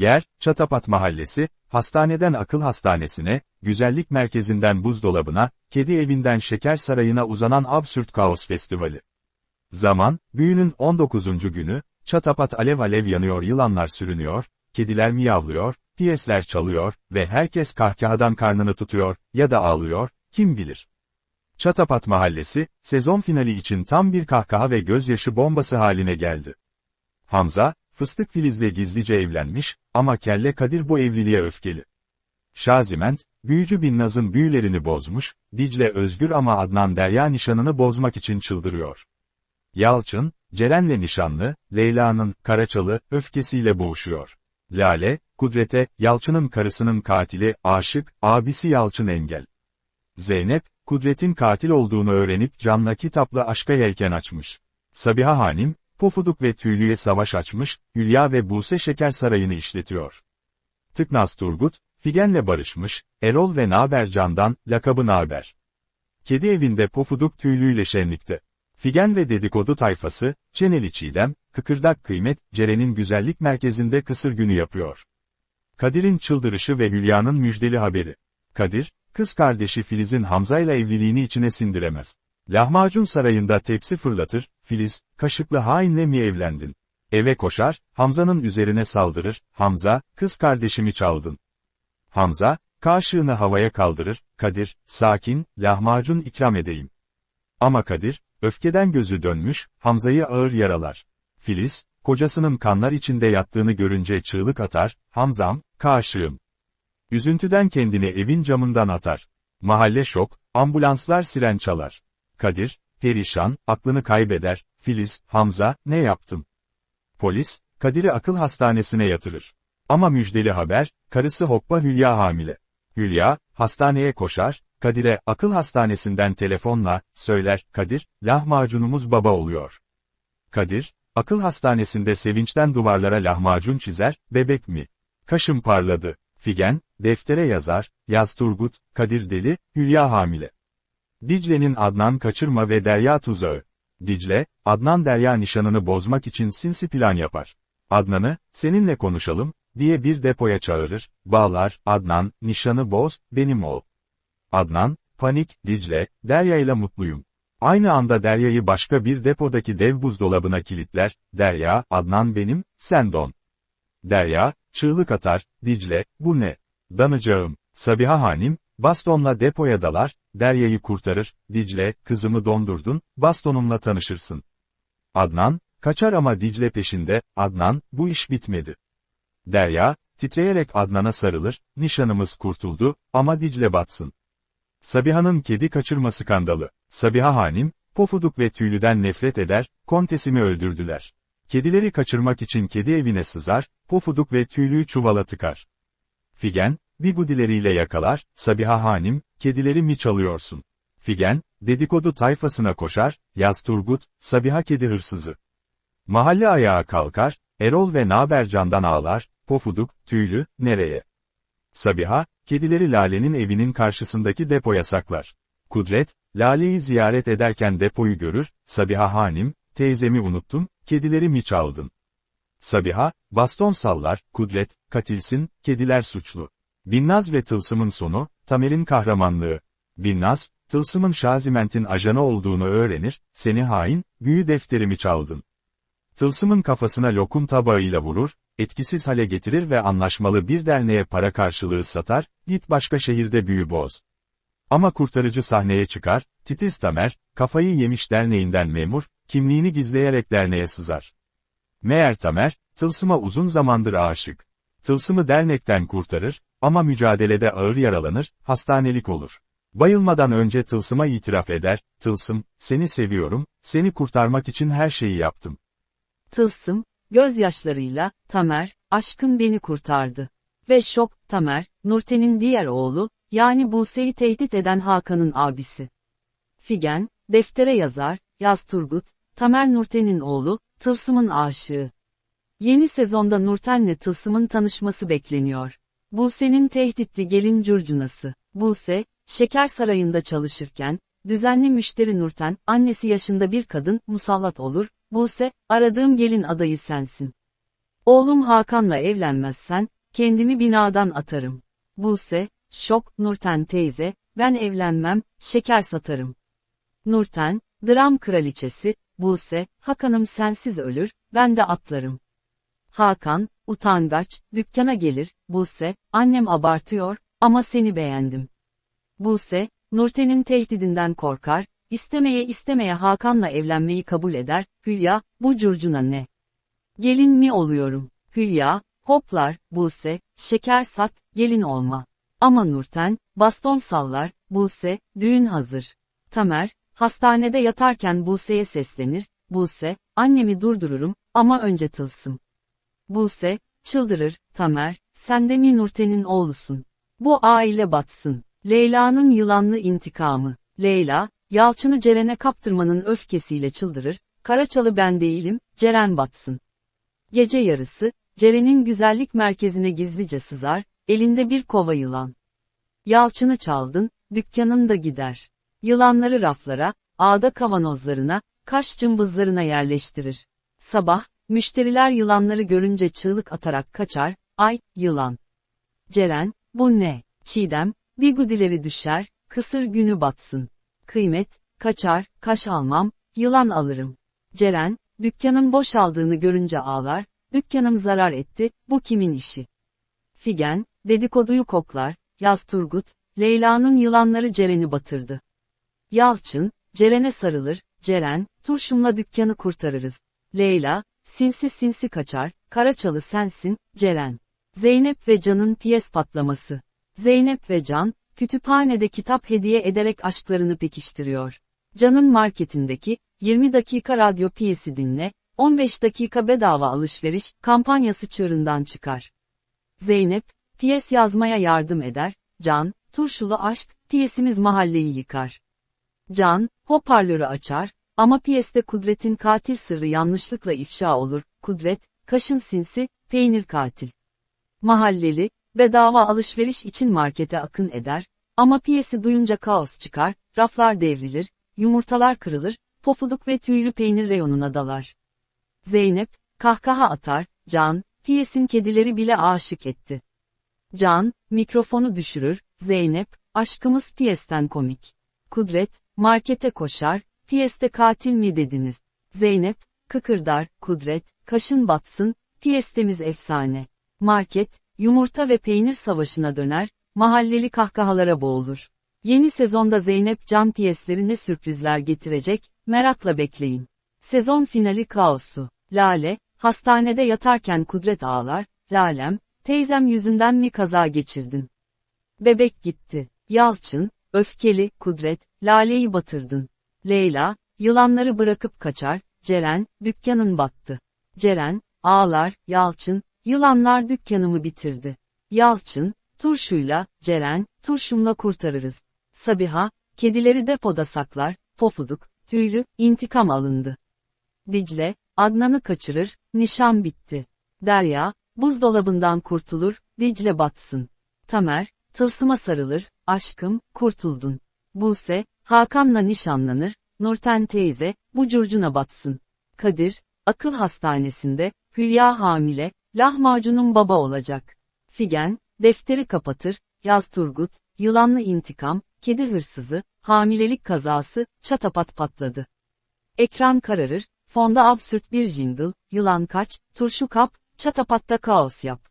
Yer, Çatapat Mahallesi, hastaneden akıl hastanesine, güzellik merkezinden buzdolabına, kedi evinden şeker sarayına uzanan absürt kaos festivali. Zaman, büyünün 19. günü, çatapat alev alev yanıyor yılanlar sürünüyor, kediler miyavlıyor, piyesler çalıyor ve herkes kahkahadan karnını tutuyor ya da ağlıyor, kim bilir. Çatapat Mahallesi, sezon finali için tam bir kahkaha ve gözyaşı bombası haline geldi. Hamza, Fıstık Filiz'le gizlice evlenmiş, ama Kelle Kadir bu evliliğe öfkeli. Şaziment, büyücü Binnaz'ın büyülerini bozmuş, Dicle özgür ama Adnan Derya nişanını bozmak için çıldırıyor. Yalçın, Ceren'le nişanlı, Leyla'nın, Karaçalı, öfkesiyle boğuşuyor. Lale, Kudret'e, Yalçın'ın karısının katili, aşık, abisi Yalçın engel. Zeynep, Kudret'in katil olduğunu öğrenip canla kitapla aşka yelken açmış. Sabiha Hanim, Pofuduk ve Tüylü'ye savaş açmış, Hülya ve Buse Şeker Sarayı'nı işletiyor. Tıknaz Turgut, Figen'le barışmış, Erol ve Naber Can'dan, lakabı Naber. Kedi evinde Pofuduk Tüylü'yle şenlikte. Figen ve dedikodu tayfası, Çeneli Çiğdem, Kıkırdak Kıymet, Ceren'in güzellik merkezinde kısır günü yapıyor. Kadir'in çıldırışı ve Hülya'nın müjdeli haberi. Kadir, kız kardeşi Filiz'in Hamza'yla evliliğini içine sindiremez. Lahmacun sarayında tepsi fırlatır, Filiz, kaşıklı hainle mi evlendin? Eve koşar, Hamza'nın üzerine saldırır, Hamza, kız kardeşimi çaldın. Hamza, kaşığını havaya kaldırır, Kadir, sakin, lahmacun ikram edeyim. Ama Kadir, öfkeden gözü dönmüş, Hamza'yı ağır yaralar. Filiz, kocasının kanlar içinde yattığını görünce çığlık atar, Hamzam, kaşığım. Üzüntüden kendini evin camından atar. Mahalle şok, ambulanslar siren çalar. Kadir, perişan, aklını kaybeder, Filiz, Hamza, ne yaptım? Polis, Kadir'i akıl hastanesine yatırır. Ama müjdeli haber, karısı Hokba Hülya hamile. Hülya, hastaneye koşar, Kadir'e akıl hastanesinden telefonla, söyler, Kadir, lahmacunumuz baba oluyor. Kadir, akıl hastanesinde sevinçten duvarlara lahmacun çizer, bebek mi? Kaşım parladı. Figen, deftere yazar, yaz Turgut, Kadir deli, Hülya hamile. Dicle'nin Adnan kaçırma ve Derya tuzağı. Dicle, Adnan Derya nişanını bozmak için sinsi plan yapar. Adnan'ı, seninle konuşalım, diye bir depoya çağırır, bağlar, Adnan, nişanı boz, benim ol. Adnan, panik, Dicle, Derya ile mutluyum. Aynı anda Derya'yı başka bir depodaki dev buzdolabına kilitler, Derya, Adnan benim, sen don. Derya, çığlık atar, Dicle, bu ne? Danacağım. Sabiha Hanim, bastonla depoya dalar, Derya'yı kurtarır, Dicle, kızımı dondurdun, bastonumla tanışırsın. Adnan, kaçar ama Dicle peşinde, Adnan, bu iş bitmedi. Derya, titreyerek Adnan'a sarılır, nişanımız kurtuldu, ama Dicle batsın. Sabiha'nın kedi kaçırma skandalı. Sabiha Hanim, Pofuduk ve Tüylü'den nefret eder, kontesimi öldürdüler. Kedileri kaçırmak için kedi evine sızar, Pofuduk ve Tüylü'yü çuvala tıkar. Figen, bigudileriyle yakalar, Sabiha Hanim, kedileri mi çalıyorsun? Figen, dedikodu tayfasına koşar, Yaz Turgut, Sabiha kedi hırsızı. Mahalle ayağa kalkar, Erol ve Nabercan'dan ağlar, Pofuduk, Tüylü, nereye? Sabiha, kedileri Lale'nin evinin karşısındaki depoya saklar. Kudret, Lale'yi ziyaret ederken depoyu görür, Sabiha Hanim, teyzemi unuttum, kedileri mi çaldın? Sabiha, baston sallar, Kudret, katilsin, kediler suçlu. Binnaz ve Tılsım'ın sonu, Tamer'in kahramanlığı. Binnaz, Tılsım'ın Şaziment'in ajanı olduğunu öğrenir, seni hain, büyü defterimi çaldın. Tılsım'ın kafasına lokum tabağıyla vurur, etkisiz hale getirir ve anlaşmalı bir derneğe para karşılığı satar, git başka şehirde büyü boz. Ama kurtarıcı sahneye çıkar, Titiz Tamer, kafayı yemiş derneğinden memur, kimliğini gizleyerek derneğe sızar. Meğer Tamer, Tılsım'a uzun zamandır aşık. Tılsım'ı dernekten kurtarır, ama mücadelede ağır yaralanır, hastanelik olur. Bayılmadan önce Tılsım'a itiraf eder, Tılsım, seni seviyorum, seni kurtarmak için her şeyi yaptım. Tılsım, gözyaşlarıyla, Tamer, aşkın beni kurtardı. Ve şok, Tamer, Nurten'in diğer oğlu, yani Buse'yi tehdit eden Hakan'ın abisi. Figen, deftere yazar, Yaz Turgut, Tamer Nurten'in oğlu, Tılsım'ın aşığı. Yeni sezonda Nurten'le Tılsım'ın tanışması bekleniyor. Buse'nin tehditli gelin curcunası. Buse, Şeker Sarayı'nda çalışırken, düzenli müşteri Nurten, annesi yaşında bir kadın, musallat olur, Buse, aradığım gelin adayı sensin. Oğlum Hakan'la evlenmezsen, kendimi binadan atarım. Buse, şok, Nurten teyze, ben evlenmem, şeker satarım. Nurten, dram kraliçesi, Buse, Hakan'ım sensiz ölür, ben de atlarım. Hakan, utangaç, dükkana gelir, Buse, annem abartıyor, ama seni beğendim. Buse, Nurten'in tehdidinden korkar, istemeye istemeye Hakan'la evlenmeyi kabul eder, Hülya, bu curcuna ne? Gelin mi oluyorum? Hülya, hoplar, Buse, şeker sat, gelin olma. Ama Nurten, baston sallar, Buse, düğün hazır. Tamer, hastanede yatarken Buse'ye seslenir, Buse, annemi durdururum, ama önce tılsım. Buse, çıldırır, Tamer, sen de mi Nurten'in oğlusun? Bu aile batsın. Leyla'nın yılanlı intikamı. Leyla, Yalçın'ı Ceren'e kaptırmanın öfkesiyle çıldırır, Karaçalı ben değilim, Ceren batsın. Gece yarısı, Ceren'in güzellik merkezine gizlice sızar, elinde bir kova yılan. Yalçın'ı çaldın, dükkanın da gider. Yılanları raflara, ağda kavanozlarına, kaş cımbızlarına yerleştirir. Sabah, müşteriler yılanları görünce çığlık atarak kaçar, ay, yılan. Ceren, bu ne? Çiğdem, bigudileri düşer, kısır günü batsın. Kıymet, kaçar, kaş almam, yılan alırım. Ceren, dükkanın boşaldığını görünce ağlar, dükkanım zarar etti, bu kimin işi? Figen, dedikoduyu koklar, Yaz Turgut, Leyla'nın yılanları Ceren'i batırdı. Yalçın, Ceren'e sarılır, Ceren, turşumla dükkanı kurtarırız. Leyla, sinsi sinsi kaçar, Karaçalı sensin, Ceren. Zeynep ve Can'ın piyes patlaması. Zeynep ve Can, kütüphanede kitap hediye ederek aşklarını pekiştiriyor. Can'ın marketindeki, 20 dakika radyo piyesi dinle, 15 dakika bedava alışveriş, kampanyası çığırından çıkar. Zeynep, piyes yazmaya yardım eder, Can, turşulu aşk, piyesimiz mahalleyi yıkar. Can, hoparlörü açar, ama piyeste Kudret'in katil sırrı yanlışlıkla ifşa olur, Kudret, kaşın sinsi, peynir katil. Mahalleli, bedava alışveriş için markete akın eder, ama piyesi duyunca kaos çıkar, raflar devrilir, yumurtalar kırılır, pofuduk ve tüylü peynir reyonuna dalar. Zeynep, kahkaha atar, Can, piyesin kedileri bile aşık etti. Can, mikrofonu düşürür, Zeynep, aşkımız piyesten komik. Kudret, markete koşar, piyeste katil mi dediniz? Zeynep, kıkırdar, Kudret, kaşın batsın, piyestemiz efsane. Market, yumurta ve peynir savaşına döner, mahalleli kahkahalara boğulur. Yeni sezonda Zeynep Can piyesleri ne sürprizler getirecek, merakla bekleyin. Sezon finali kaosu. Lale, hastanede yatarken Kudret ağlar, Lalem, teyzem yüzünden mi kaza geçirdin? Bebek gitti. Yalçın, öfkeli, Kudret, Lale'yi batırdın. Leyla, yılanları bırakıp kaçar, Ceren, dükkanın battı. Ceren, ağlar, Yalçın, yılanlar dükkanımı bitirdi. Yalçın, turşuyla, Ceren, turşumla kurtarırız. Sabiha, kedileri depoda saklar, pofuduk, tüylü, intikam alındı. Dicle, Adnan'ı kaçırır, nişan bitti. Derya, buzdolabından kurtulur, Dicle batsın. Tamer, tılsıma sarılır, aşkım, kurtuldun. Buse, Hakan'la nişanlanır, Nurten teyze, bu curcuna batsın. Kadir, akıl hastanesinde, Hülya hamile, lahmacunun baba olacak. Figen, defteri kapatır, Yaz Turgut, yılanlı intikam, kedi hırsızı, hamilelik kazası, çatapat patladı. Ekran kararır, fonda absürt bir jingle, yılan kaç, turşu kap, çatapatta kaos yap.